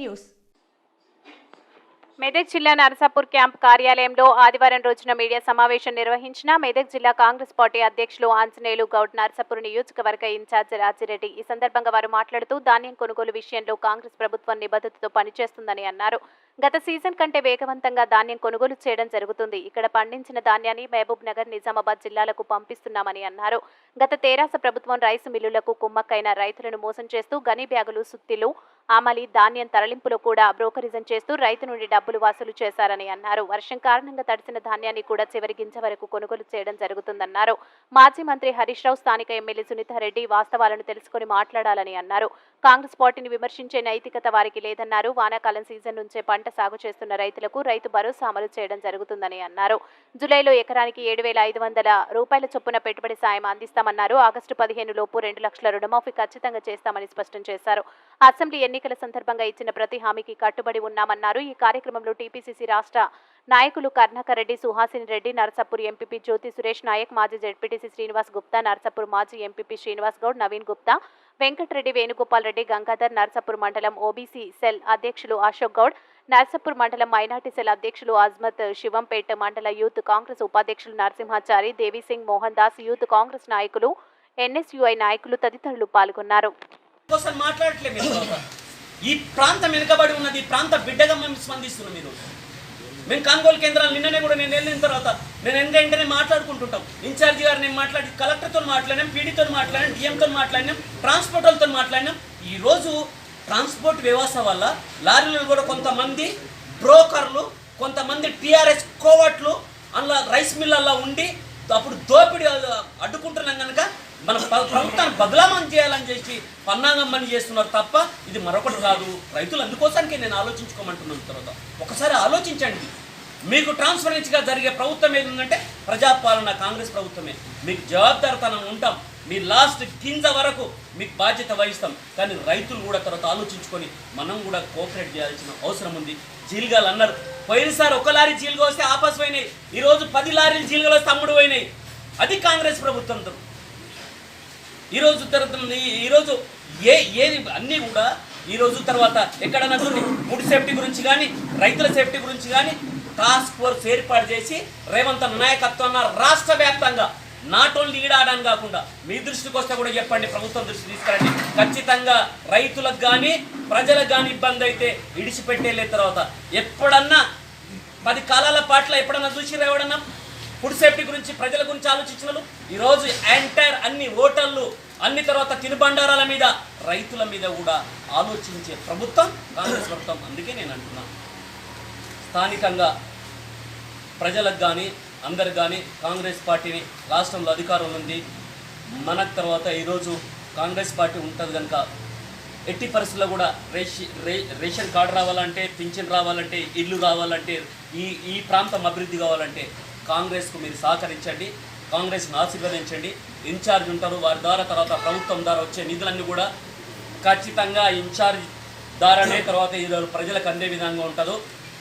news. Medak జిల్లా Narasapur camp కార్యాలయంలో ఆదివారం రోజున మీడియా సమావేశం నిర్వహించిన మెదక్ జిల్లా కాంగ్రెస్ పార్టీ అధ్యక్షులు ఆంజనేయులు గౌడ్ నరసాపూర్ నియోజకవర్గ ఇన్ఛార్జ్ రాజిరెడ్డి. ఈ సందర్భంగా వారు మాట్లాడుతూ ధాన్యం కొనుగోలు విషయంలో కాంగ్రెస్ ప్రభుత్వం నిబద్ధతతో పనిచేస్తుందని అన్నారు. గత సీజన్ కంటే వేగవంతంగా ధాన్యం కొనుగోలు చేయడం జరుగుతుంది. ఇక్కడ పండించిన ధాన్యాన్ని మహబూబ్ నగర్ నిజామాబాద్ జిల్లాలకు పంపిస్తున్నామని అన్నారు. గత తెరాస ప్రభుత్వం రైసు మిల్లులకు కుమ్మక్కైన రైతులను మోసం చేస్తూ గని బ్యాగులు సుత్తిలు అమలి ధాన్యం తరలింపులో కూడా బ్రోకరిజం చేస్తూ రైతు నుండి డబ్బు డబ్బులు వసూలు చేశారని అన్నారు. వర్షం కారణంగా తడిసిన ధాన్యాన్ని కూడా చివరి గింజ వరకు కొనుగోలు చేయడం జరుగుతుందన్నారు. మాజీ మంత్రి హరీష్ రావు స్థానిక ఎమ్మెల్యే సునీతారెడ్డి వాస్తవాలను తెలుసుకుని మాట్లాడాలని అన్నారు. కాంగ్రెస్ పార్టీని విమర్శించే నైతికత వారికి లేదన్నారు. వానాకాలం సీజన్ నుంచే పంట సాగు చేస్తున్న రైతులకు రైతు భరోసా అమలు చేయడం జరుగుతుందని అన్నారు. జూలైలో ఎకరానికి ఏడు వేల ఐదు వందల రూపాయల చొప్పున పెట్టుబడి సాయం అందిస్తామన్నారు. ఆగస్టు పదిహేను లోపు రెండు లక్షల రుణమాఫీ ఖచ్చితంగా చేస్తామని స్పష్టం చేశారు. అసెంబ్లీ ఎన్నికల సందర్భంగా ఇచ్చిన ప్రతి హామీకి కట్టుబడి ఉన్నామన్నారు. ఈ కార్యక్రమం కార్యక్రమంలో టీపీసీసీ రాష్ట్ర నాయకులు కర్ణాకర్ రెడ్డి సుహాసిని రెడ్డి నరసాపూర్ ఎంపీపీ జ్యోతి సురేష్ నాయక్ మాజీ జడ్పీటీసీ శ్రీనివాస్ గుప్తా నరసాపూర్ మాజీ ఎంపీపీ శ్రీనివాస్ గౌడ్ నవీన్ గుప్తా వెంకటరెడ్డి వేణుగోపాల్ రెడ్డి గంగాధర్ నర్సాపూర్ మండలం ఓబీసీ సెల్ అధ్యక్షులు అశోక్ గౌడ్ నర్సాపూర్ మండలం మైనార్టీ సెల్ అధ్యక్షులు అజ్మత్ శివంపేట మండల యూత్ కాంగ్రెస్ ఉపాధ్యక్షులు నరసింహాచారి దేవీసింగ్ మోహన్ దాస్ యూత్ కాంగ్రెస్ నాయకులు ఎన్ఎస్యుఐ నాయకులు తదితరులు పాల్గొన్నారు. ఈ ప్రాంతం వెనుకబడి ఉన్నది ఈ ప్రాంత బిడ్డగా మేము స్పందిస్తున్నాం మీరు మేము కాంగోలు కేంద్రాలు నిన్ననే కూడా నేను వెళ్ళిన తర్వాత నేను ఎంత వెంటనే మాట్లాడుకుంటుంటాం. ఇన్ఛార్జి గారు నేను మాట్లాడి కలెక్టర్తో మాట్లాడినాం పీడీతో మాట్లాడినాం డిఎంతో మాట్లాడినాం ట్రాన్స్పోర్ట్ వాళ్ళతో మాట్లాడినాం. ఈరోజు ట్రాన్స్పోర్ట్ వ్యవస్థ వల్ల లారీలు కూడా కొంతమంది బ్రోకర్లు కొంతమంది టీఆర్ఎస్ కోవట్లు అందులో రైస్ మిల్లల్లో ఉండి అప్పుడు దోపిడీ అడ్డుకుంటున్నాం కనుక మన ప్రభుత్వాన్ని బదలామం చేయాలని చేసి పన్నాగం పని చేస్తున్నారు తప్ప ఇది మరొకటి కాదు. రైతులు అందుకోసానికి నేను ఆలోచించుకోమంటున్నాను తర్వాత. ఒకసారి ఆలోచించండి. మీకు ట్రాన్స్పరెన్సీగా జరిగే ప్రభుత్వం ఏంటంటే ప్రజాపాలన కాంగ్రెస్ ప్రభుత్వమే. మీకు జవాబుదారితనం ఉంటాం. మీ లాస్ట్ గింజ వరకు మీకు బాధ్యత వహిస్తాం. కానీ రైతులు కూడా తర్వాత ఆలోచించుకొని మనం కూడా కోఆపరేట్ చేయాల్సిన అవసరం ఉంది. జీల్గాలు అన్నారు. పోయినసారి ఒక లారీ జీలుగా వస్తే ఆపస్ పోయినాయి. ఈరోజు పది లారీలు జీలుగలు వస్తే అమ్ముడు పోయినాయి. అది కాంగ్రెస్ ప్రభుత్వంతో ఈరోజు తర్వాత ఈ- ఈరోజు ఏ ఏది అన్నీ కూడా ఈరోజు తర్వాత ఎక్కడన్నా చూడండి ఫుడ్ సేఫ్టీ గురించి కానీ రైతుల సేఫ్టీ గురించి కానీ టాస్క్ ఫోర్స్ ఏర్పాటు చేసి రేవంత్ నాయకత్వాన రాష్ట్ర వ్యాప్తంగా నాట్ ఓన్లీ ఈడాడని కాకుండా మీ దృష్టికి వస్తే కూడా చెప్పండి ప్రభుత్వం దృష్టి తీసుకురండి. ఖచ్చితంగా రైతులకు కానీ ప్రజలకు కానీ ఇబ్బంది అయితే ఇడిచిపెట్టేలే తర్వాత. ఎప్పుడన్నా పది కాలాల పాటల ఎప్పుడన్నా చూసి ఎవడన్నా? ఫుడ్ సేఫ్టీ గురించి ప్రజల గురించి ఆలోచించిన ఈరోజు ఎంటైర్ అన్ని అన్ని తర్వాత తినుబండారాల మీద రైతుల మీద కూడా ఆలోచించే ప్రభుత్వం కాంగ్రెస్ ప్రభుత్వం. అందుకే నేను అంటున్నాను స్థానికంగా ప్రజలకు కానీ అందరికి కానీ కాంగ్రెస్ పార్టీని రాష్ట్రంలో అధికారంలో ఉంది. మనకు తర్వాత ఈరోజు కాంగ్రెస్ పార్టీ ఉంటుంది కనుక ఎట్టి పరిస్థితుల్లో కూడా రేషి రే రేషన్ కార్డు రావాలంటే పింఛన్ రావాలంటే ఇల్లు రావాలంటే ఈ ఈ ప్రాంతం అభివృద్ధి కావాలంటే కాంగ్రెస్కు మీరు సహకరించండి. కాంగ్రెస్ని ఆశీర్వదించండి. ఇన్ఛార్జ్ ఉంటారు వారి ద్వారా తర్వాత ప్రభుత్వం ద్వారా వచ్చే నిధులన్నీ కూడా ఖచ్చితంగా ఇన్ఛార్జ్ ద్వారానే తర్వాత ఈరోజు ప్రజలకు అందే విధంగా ఉంటుందో.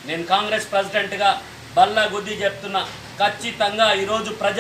నేను కాంగ్రెస్ ప్రెసిడెంట్గా బల్ల గుద్ది చెప్తున్నా ఖచ్చితంగా ఈరోజు ప్రజలు